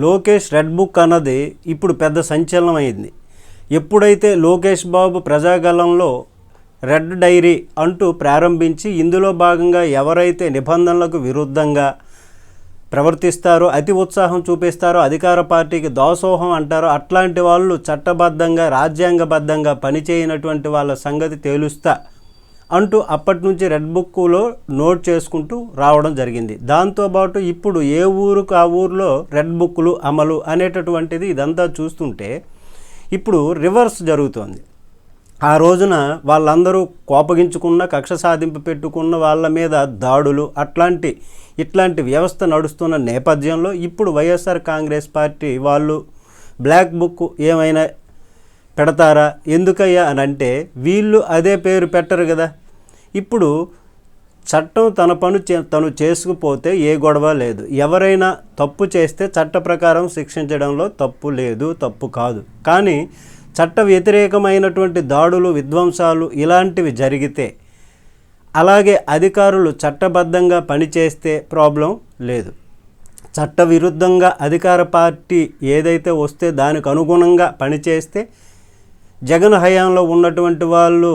Lokesh red book అన్నది ఇప్పుడు పెద్ద సంచలనం అయింది ఎప్పుడైతే లోకేష్ బాబు ప్రజాగలంలో రెడ్ డైరీ అంటూ ప్రారంభించి ఇందులో భాగంగా ఎవరైతే నిబంధనలకు విరుద్ధంగా ప్రవర్తిస్తారో అతి ఉత్సాహం చూపిస్తారో అధికార పార్టీకి దాసోహం అంటారో అట్లాంటి వాళ్ళు చట్టబద్ధంగా రాజ్యాంగబద్ధంగా పనిచేయనటువంటి వాళ్ళ సంగతి తేలుస్తా అంటూ అప్పటి నుంచి రెడ్ బుక్లో నోట్ చేసుకుంటూ రావడం జరిగింది. దాంతోపాటు ఇప్పుడు ఏ ఊరుకు ఆ ఊరిలో రెడ్ బుక్లు అమలు అనేటటువంటిది ఇదంతా చూస్తుంటే ఇప్పుడు రివర్స్ జరుగుతోంది. ఆ రోజున వాళ్ళందరూ కోపగించుకున్న కక్ష సాధింపు పెట్టుకున్న వాళ్ళ మీద దాడులు అట్లాంటి ఇట్లాంటి వ్యవస్థ నడుస్తున్న నేపథ్యంలో ఇప్పుడు వైఎస్ఆర్ కాంగ్రెస్ పార్టీ వాళ్ళు బ్లాక్ బుక్ ఏమైనా పెడతారా? ఎందుకయ్యా అని అంటే వీళ్ళు అదే పేరు పెట్టరు కదా. ఇప్పుడు చట్టం తన పను చే- తను చేసుకుపోతే ఏ గొడవ లేదు. ఎవరైనా తప్పు చేస్తే చట్ట ప్రకారం శిక్షించడంలో తప్పు లేదు తప్పు కాదు. కానీ చట్ట వ్యతిరేకమైనటువంటి దాడులు విధ్వంసాలు ఇలాంటివి జరిగితే అలాగే అధికారులు చట్టబద్ధంగా పనిచేస్తే ప్రాబ్లం లేదు. చట్ట విరుద్ధంగా అధికార పార్టీ ఏదైతే వస్తే దానికి అనుగుణంగా పనిచేస్తే జగన్ హయాంలో ఉన్నటువంటి వాళ్ళు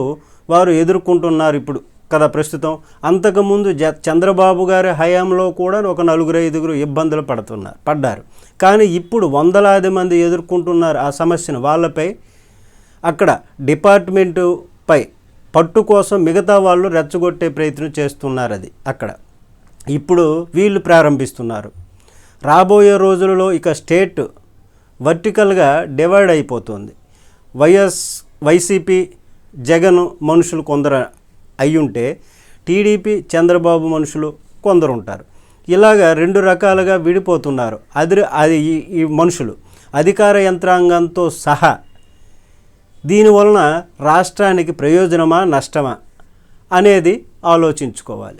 వారు ఎదుర్కొంటున్నారు ఇప్పుడు. కదా ప్రస్తుతం. అంతకుముందు జ చంద్రబాబు గారి హయాంలో కూడా ఒక నలుగురు ఐదుగురు ఇబ్బందులు పడుతున్నారు పడ్డారు. కానీ ఇప్పుడు వందలాది మంది ఎదుర్కొంటున్నారు ఆ సమస్యను. వాళ్ళపై అక్కడ డిపార్ట్మెంటుపై పట్టు కోసం మిగతా వాళ్ళు రెచ్చగొట్టే ప్రయత్నం చేస్తున్నారు అది అక్కడ. ఇప్పుడు వీళ్ళు ప్రారంభిస్తున్నారు. రాబోయే రోజులలో ఇక స్టేట్ వర్టికల్గా డివైడ్ అయిపోతుంది. వైఎస్ వైసీపీ జగన్ మనుషులు కొందరు అయ్యుంటే టీడీపీ చంద్రబాబు మనుషులు కొందరు ఉంటారు ఇలాగా రెండు రకాలుగా విడిపోతున్నారు. అది అది ఈ- ఈ మనుషులు. అధికార యంత్రాంగంతో సహా. దీనివలన రాష్ట్రానికి ప్రయోజనమా నష్టమా అనేది ఆలోచించుకోవాలి.